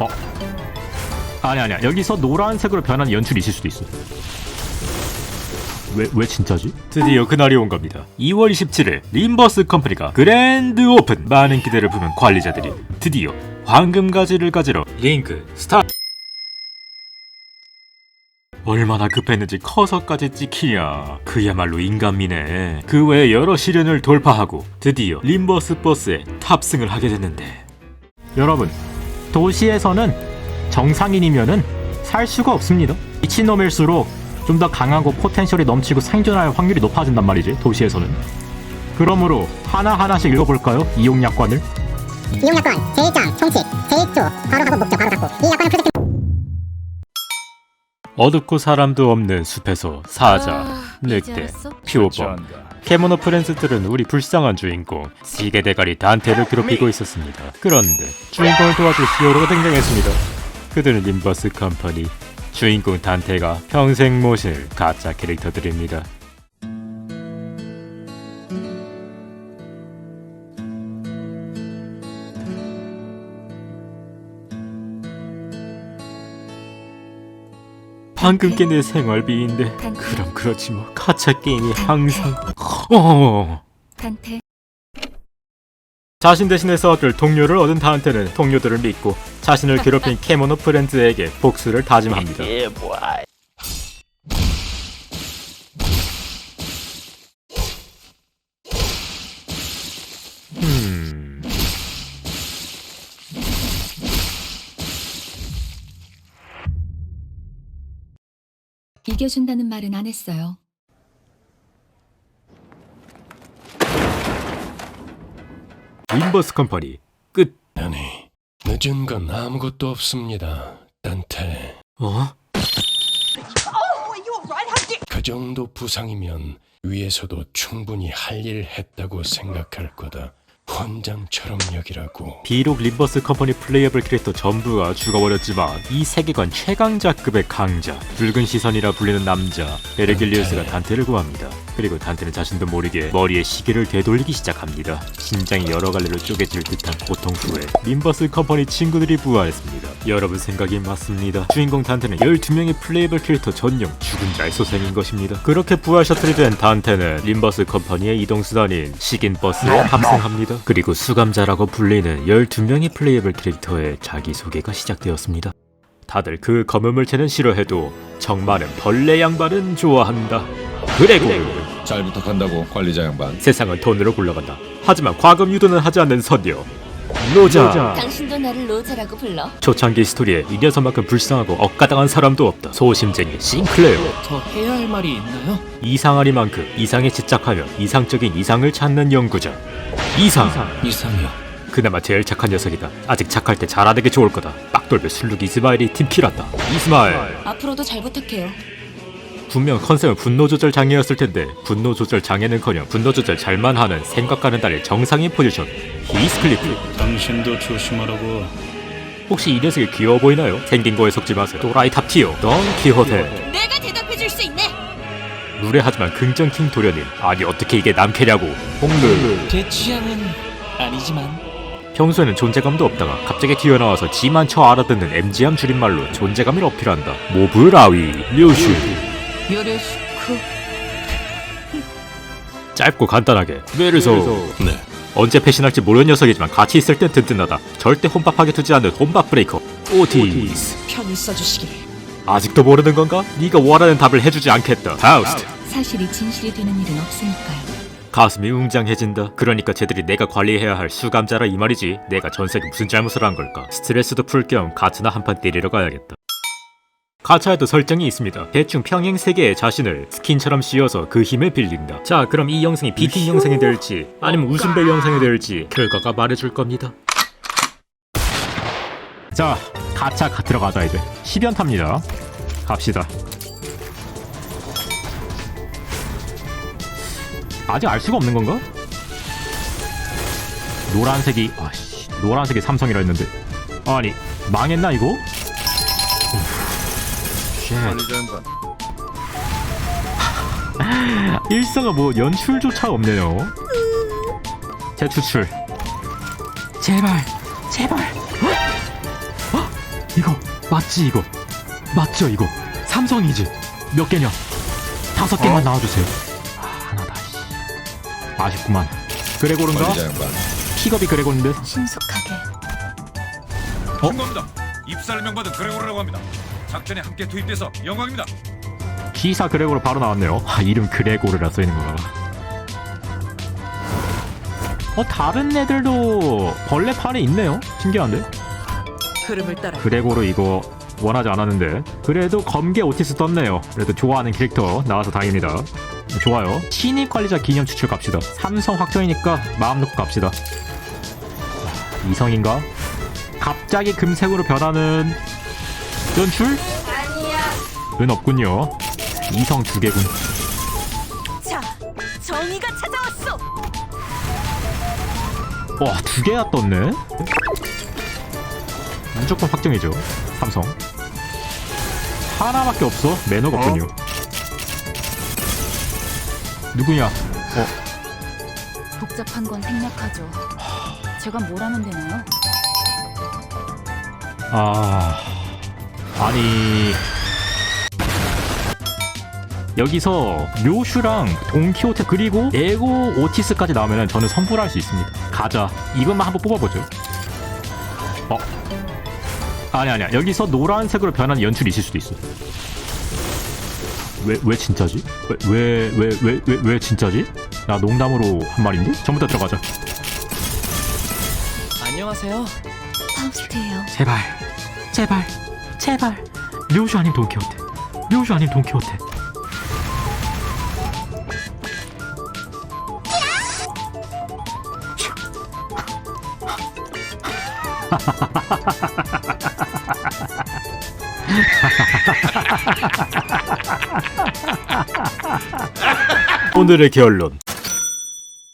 어? 아니 아니야. 여기서 노란색으로 변한 연출이 있을 수도 있어. 왜, 왜 진짜지? 드디어 그날이 온 겁니다. 2월 27일 림버스 컴퍼니가 그랜드 오픈. 많은 기대를 품은 관리자들이 드디어 황금가지를 가지러 링크 스타 얼마나 급했는지 커서까지 찍히냐. 그야말로 인간미네. 그 외에 여러 시련을 돌파하고 드디어 림버스 버스에 탑승을 하게 됐는데. 여러분 도시에서는 정상인이면은 살 수가 없습니다. 미친놈일수록 좀 더 강하고 포텐셜이 넘치고 생존할 확률이 높아진단 말이지 도시에서는. 그러므로 하나하나씩 읽어볼까요? 이용약관을? 이용약관, 제1장, 총칙, 제1조, 바로 하고 목적, 바로 닫고. 이 약관은 프로젝트 어둡고 사람도 없는 숲에서 사자, 아, 이제 늑대, 알았어? 표범, 캐모노 프렌스들은 우리 불쌍한 주인공 시계 대가리 단테를 괴롭히고 있었습니다. 그런데 주인공을 도와줄 히어로가 등장했습니다. 그들은 림버스 컴퍼니 주인공 단테가 평생 모실 가짜 캐릭터들입니다. 방금 깬 내 생활비인데. 단테. 그럼 그렇지 뭐. 가짜 게임이 항상 어. 단테. 자신 대신에 써줄 동료를 얻은 다한테는 동료들을 믿고 자신을 괴롭힌 캐모노 프렌즈에게 복수를 다짐합니다. 이겨준다는 말은 안 했어요. 림버스 컴퍼니 끝. 아니, 늦은 건 아무것도 없습니다. 단테. 어? 그 정도 부상이면 위에서도 충분히 할 일 했다고 생각할 거다. 혼장처럼 여기라고. 비록 림버스 컴퍼니 플레이어블 캐릭터 전부가 죽어버렸지만 이 세계관 최강자급의 강자 붉은 시선이라 불리는 남자 베르길리우스가 단테를 구합니다. 그리고 단테는 자신도 모르게 머리에 시계를 되돌리기 시작합니다. 심장이 여러 갈래로 쪼개질 듯한 고통 후에 림버스 컴퍼니 친구들이 부활했습니다. 여러분 생각이 맞습니다. 주인공 단테는 12명의 플레이어블 캐릭터 전용 죽은 자의 소생인 것입니다. 그렇게 부활 셔틀이 된 단테는 림버스 컴퍼니의 이동수단인 식인 버스에 탑승합니다. 그리고 수감자라고 불리는 12명의 플레이어블 캐릭터의 자기소개가 시작되었습니다. 다들 그 검은 물체는 싫어해도 정말은 벌레 양반은 좋아한다. 그래고 잘 부탁한다고 관리자 양반. 세상은 돈으로 굴러간다. 하지만 과금 유도는 하지 않는 선녀. 로자. 당신도 나를 로자라고 불러. 초창기 스토리에 이 녀석만큼 불쌍하고 억까당한 사람도 없다. 소심쟁이 싱클레어. 더 해야 할 말이 있나요? 이상하리만큼 이상에 집착하며 이상적인 이상을 찾는 연구자. 이상. 이상이요. 그나마 제일 착한 녀석이다. 아직 착할 때 잘하는 게 좋을 거다. 빡돌배 술룩 이스마일이 팀킬한다. 이스마일. 앞으로도 잘 부탁해요. 분명 컨셉은 분노 조절 장애였을 텐데 분노 조절 장애는커녕 분노 조절 잘만 하는 생각과는 달리 정상인 포지션. 히스클리프. 당신도 조심하라고. 혹시 이 녀석이 귀여워 보이나요? 생긴 거에 속지 마세요. 또라이 탑티어. 던 키호테. 내가 대답해 줄 수 있네. 무례하지만 긍정킹 도련님. 아니 어떻게 이게 남캐냐고. 홍르. 제 취향은 아니지만 평소에는 존재감도 없다가 갑자기 튀어나와서 지만 쳐 알아듣는 MG함 줄임말로 존재감을 어필한다. 모브라위, 류슈. 요르슈쿠 짧고 간단하게. 그래서 네. 언제 패신할지 모르는 녀석이지만 같이 있을 땐 든든하다. 절대 혼밥하게 두지 않는 혼밥 브레이커. 오티스. 편히 써주시길. 아직도 모르는 건가? 네가 원하는 답을 해주지 않겠다. 파우스트. 사실이 진실이 되는 일은 없으니까요. 가슴이 웅장해진다. 그러니까 쟤들이 내가 관리해야 할 수감자라 이 말이지. 내가 전세계 무슨 잘못을 한 걸까? 스트레스도 풀 겸 가츠나 한판 때리러 가야겠다. 가차에도 설정이 있습니다. 대충 평행 세계의 자신을 스킨처럼 씌워서 그 힘을 빌린다. 자, 그럼 이 영상이 비팅 영상이 될지 아니면 웃음벨 영상이 될지 결과가 말해줄 겁니다. 자, 가차 가 들어가자 이제. 10연타입니다. 갑시다. 아직 알 수가 없는 건가? 노란색이 아씨 노란색이 삼성이라 했는데 아니 망했나 이거? 쉣. 관리자 양반. 일사가 뭐 연출조차 없네요. 재추출. 제발, 제발. 어? 어? 이거 맞지 이거 맞죠 이거 삼성이지 몇 개냐 다섯 개만 나와주세요 아, 하나다 씨. 아쉽구만 그레고른가. 픽업이 그레고른데 신속하게. 어? 충고합니다. 입사를 명받은 그레고르라고 합니다. 작전에 함께 투입돼서 영광입니다. 기사 그레고로 바로 나왔네요. 아 이름 그레고르라 써있는 거봐 어 다른 애들도 벌레 판에 있네요. 신기한데? 흐름을 따라. 그레고로 이거 원하지 않았는데. 그래도 검게 오티스 떴네요. 그래도 좋아하는 캐릭터 나와서 다행입니다. 좋아요. 신입 관리자 기념 추출 갑시다. 삼성 확정이니까 마음 놓고 갑시다. 이성인가? 갑자기 금색으로 변하는 연출? 은 없군요. 이성 두 개군. 자, 정의가 찾아왔어. 와 두 개나 떴네? 무조건 확정이죠. 삼성. 하나밖에 없어. 매너가 없군요. 누구냐? 어. 복잡한 건 생략하죠. 제가 뭘 하면 되나요? 아 아니. 여기서 묘슈랑 돈키호테 그리고 에고 오티스까지 나오면 저는 선불할 수 있습니다. 가자. 이것만 한번 뽑아보죠. 어. 아니 아니야. 여기서 노란색으로 변하는 연출이 있을 수도 있어. 왜 왜 진짜지? 왜왜 왜 왜 왜 진짜지? 나 농담으로 한 말인데? 전부 다 들어가자. 안녕하세요. 파우스트예요. 제발. 제발 제발. 료슈 아님 돈키호테. 료슈 아님 돈키호테. 오늘의 결론